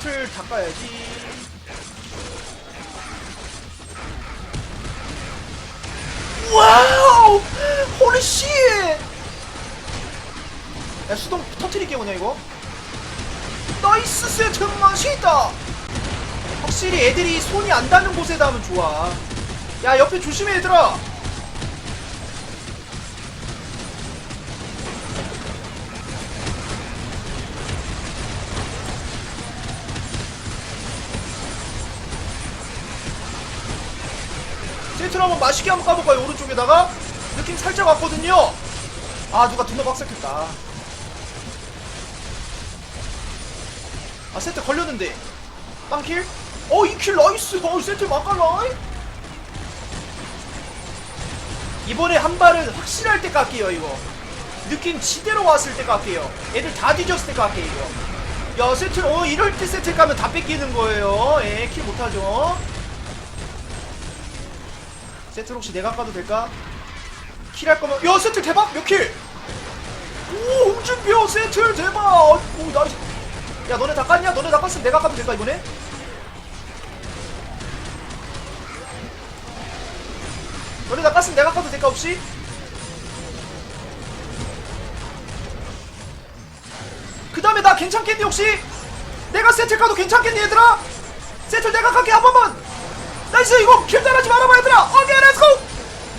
세트를 닦아야지. 와우! 홀리씨! 야, 수동 터트릴게, 그냥 이거. 나이스 세트 맛있다! 확실히 애들이 손이 안 닿는 곳에다 하면 좋아. 야, 옆에 조심해, 얘들아! 세트를 한번 맛있게 한번 까볼까요? 오른쪽에다가? 느낌 살짝 왔거든요. 아 누가 두너 박살켰다. 아 세트 걸렸는데. 빵킬? 어 2킬 나이스. 어 세트 막갈라 이번에 한 발은 확실할 때 깎게요 이거. 느낌 지대로 왔을 때 깎게요. 애들 다 뒤졌을 때 깎게 이거. 야 세트 어 이럴 때 세트 까면 다 뺏기는 거예요. 예킬 못하죠 세트 혹시 내가 까도 될까? 킬할 거면 야 세트 대박 몇 킬? 오 홍준표 세트 대박 오 나이스 야 너네 다 깠냐? 너네 다 깠으면 내가 까도 될까 이번에? 너네 다 깠으면 내가 까도 될까 혹시? 그 다음에 나 괜찮겠니 혹시? 내가 세트 까도 괜찮겠니 얘들아? 세트 내가 깎게 한 번만 나이스 이거 길다하지 말아봐 얘들아 오케이 렛츠고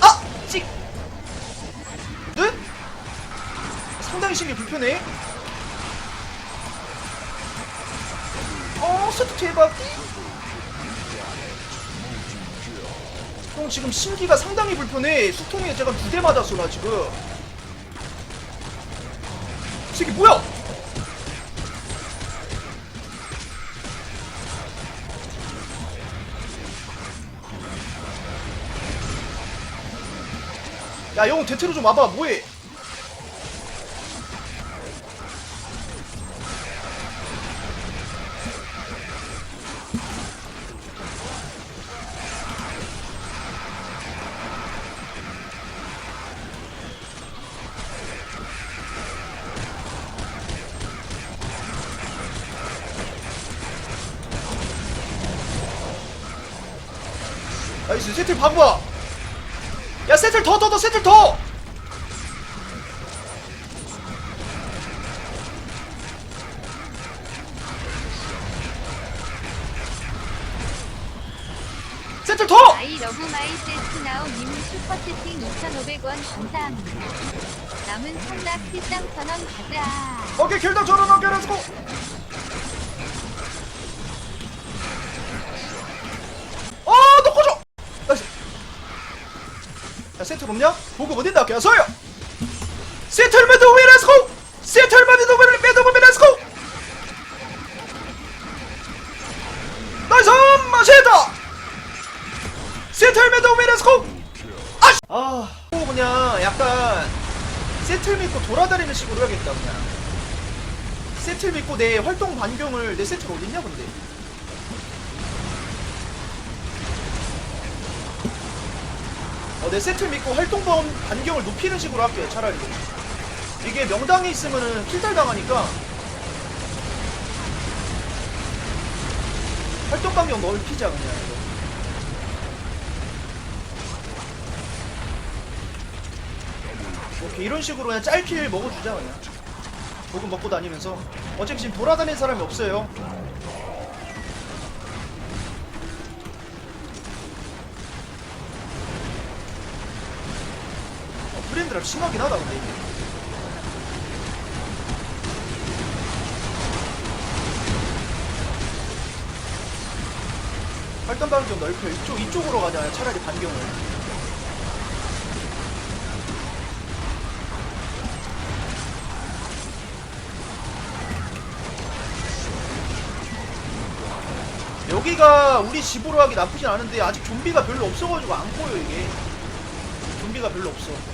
아! 찍. 네? 상당히 신기 불편해. 어 세트 대박 형 지금 신기가 상당히 불편해. 수통에 제가 두 대 맞았어 나 지금. 이 새끼 뭐야 야, 형 대체로 좀 와봐. 뭐해? 나이스 세틀 봐봐 야 세틀 더 더 더 세틀 더 세틀 더 아이 러브 마이 세트 나우 님 슈퍼 채팅 2,500원 감사합니다. 남은 상납 필당 1,000원 가자. 오케이 길다 저런 오케이 렛츠고 어너 꺼져 나이스 야 세틀 없냐? 보급 어딘다? 껴서요. 세틀메드 위 렛츠고 세틀메드 위 메드 위 렛츠고 나이스 맛있다. 세틀메드 위 렛츠고 아씨. 아또 그냥 약간 세틀 믿고 돌아다니는 식으로 해야겠다 그냥. 세틀 믿고 내 활동 반경을 내 세틀 어딨냐 근데 어, 내 세틀 믿고 활동 반- 반경을 높이는 식으로 할게요 차라리. 이게 명당에 있으면은 킬달 당하니까. 활동 반경 넓히자 그냥. 이거 오케이 이런 식으로 그냥 짧게 먹어주자 그냥. 조금 먹고 다니면서. 어차피 지금 돌아다니는 사람이 없어요 드랍 심하긴 하다 근데 이게. 활동방을 좀 넓혀. 이쪽, 이쪽으로 가자 차라리 반경을. 여기가 우리 집으로 하기 나쁘진 않은데 아직 좀비가 별로 없어가지고 안 보여 이게. 좀비가 별로 없어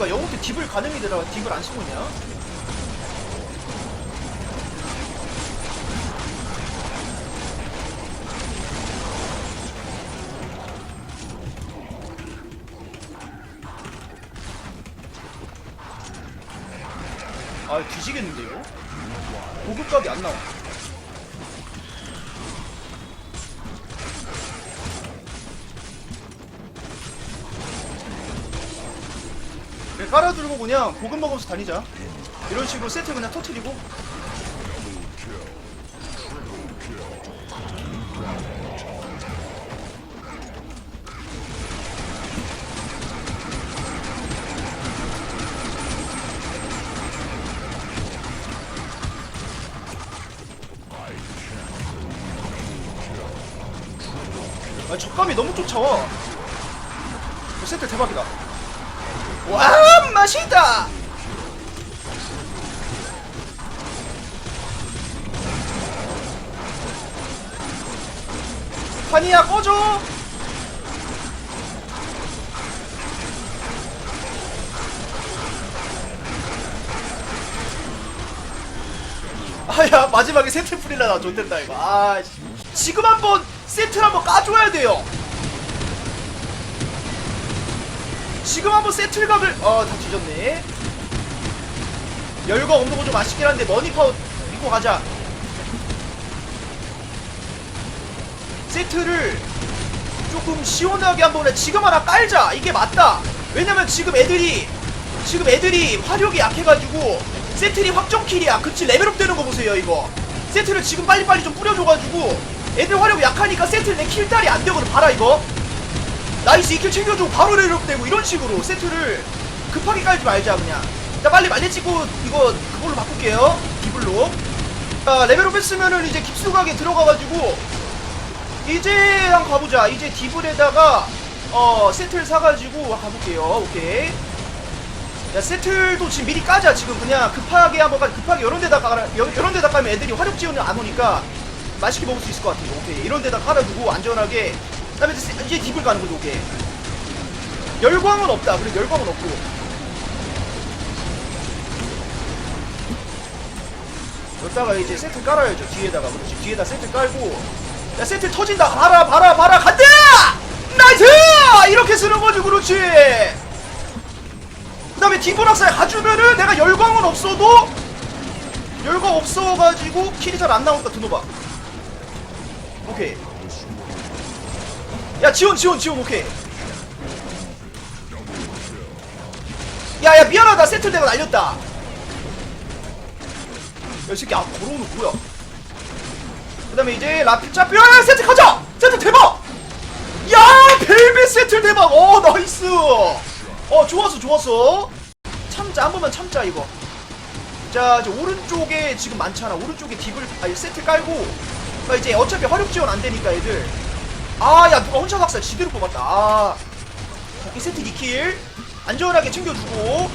그러니까 영웅도 딥을 가늠이 되다가 딥을 안 쓰고 있냐? 아 뒤지겠는데요? 고급 값이 안 나와 깔아두고 그냥 고급 먹으면서 다니자 이런 식으로 세트 그냥 터트리고 아, 촉감이 너무 쫓아와. 어, 세트 대박이다. 와, 맛있다! 환희야, 꺼줘! 아야 마지막에 세트 풀이라 나 좋댔다 이거 아 씨. 지금 한번 세트를 한번 까줘야 돼요 지금 한번 세트를 각을 어 다 뒤졌네. 열거 없는 거 좀 아쉽긴 한데 머니파워 믿고 가자. 세트를 조금 시원하게 한번 해 지금 하나 깔자. 이게 맞다. 왜냐면 지금 애들이 지금 애들이 화력이 약해가지고 세트리 확정킬이야. 그치? 레벨업 되는 거 보세요 이거. 세트를 지금 빨리빨리 좀 뿌려줘가지고 애들 화력이 약하니까 세트를 내 킬달이 안 되거든. 봐라 이거 나이스 이킬 챙겨주고 바로 레벨업 되고 이런 식으로 세트를 급하게 깔지 말자 그냥. 자 빨리 말리 찍고 이거 그걸로 바꿀게요. 기블로. 자 레벨업 했으면은 이제 깊숙하게 들어가가지고 이제 한번 가보자. 이제 디블에다가 어 세트를 사가지고 가볼게요. 오케이. 야 세틀도 지금 미리 까자. 지금 그냥 급하게 한번 가 급하게 이런 데다 여- 이런 데다 까면 애들이 화력 지원이 안 오니까 맛있게 먹을 수 있을 것 같아 오케이. 이런 데다 깔아두고 안전하게 그 다음에 이제, 세- 이제 딥을 가는 거죠 오케이. 열광은 없다. 그래 열광은 없고. 여기다가 이제 세트 깔아야죠 뒤에다가. 그렇지 뒤에다 세트 깔고. 야 세트 터진다. 봐라 봐라 봐라. 간다! 나이스! 이렇게 쓰는 거지 그렇지. 그 다음에 뒷보락사에 가주면은 내가 열광은 없어도 열광 없어가지고 킬이 잘 안 나오니까 드노바. 오케이 야 지원 지원 지원 오케이. 야야 미안하다. 세트 내가 날렸다. 야 이 새끼 아 걸어오는 뭐야? 그 다음에 이제 라필 짜피 야 세트 가자! 세트 대박! 야 벨벳 세트 대박! 어 나이스! 어 좋았어 좋았어. 참자 한 번만 참자 이거. 자 이제 오른쪽에 지금 많잖아. 오른쪽에 딥을 아니 세트 깔고. 아, 이제 어차피 화력 지원 안 되니까 애들 아야 누가 혼자 박살 지대로 뽑았다. 아. 오케이 세트 2킬. 안전하게 챙겨주고.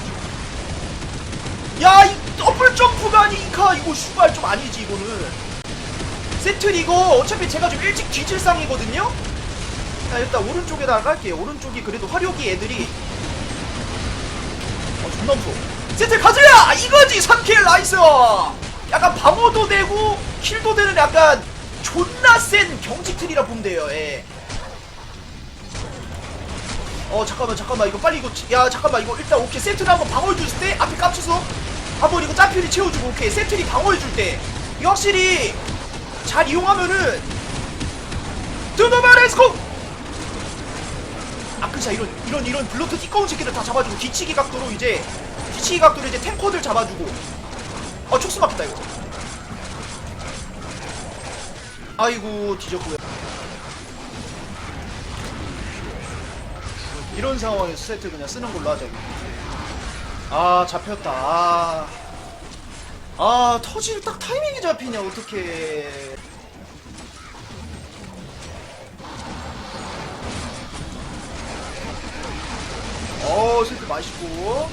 야이 더블 점프가 아니니까 이거 슈발 좀 아니지 이거는. 세트 이거 어차피 제가 좀 일찍 뒤질 상이거든요? 자 일단 오른쪽에다가 깔게요. 오른쪽이 그래도 화력이 애들이. 어 존나 무서워. 세트 가즈야 이거지! 3킬! 나이스! 약간 방어도 되고 킬도 되는 약간 존나 센 경직 틀이라 보면 돼요 예. 어 잠깐만 잠깐만. 이거 빨리 이거 치- 야 잠깐만. 이거 일단 오케이. 세트를 한번 방어해 줬을 때 앞에 깝쳐서 한번 이거 짜필이 채워주고 오케이. 세트리 방어해 줄때. 확실히 잘 이용하면은 드노바 레스코! 아 그자 이런 이런 이런 블로트 띠꺼운 새끼들 다 잡아주고 뒤치기 각도로 이제 뒤치기 각도로 이제 탱커들 잡아주고. 어 촉수 막혔다 이거 아이고 뒤졌고요. 이런 상황에서 세트 그냥 쓰는 걸로 하자. 아 잡혔다. 아, 아 터질 딱 타이밍이 잡히냐 어떡해. 어 세트 맛있고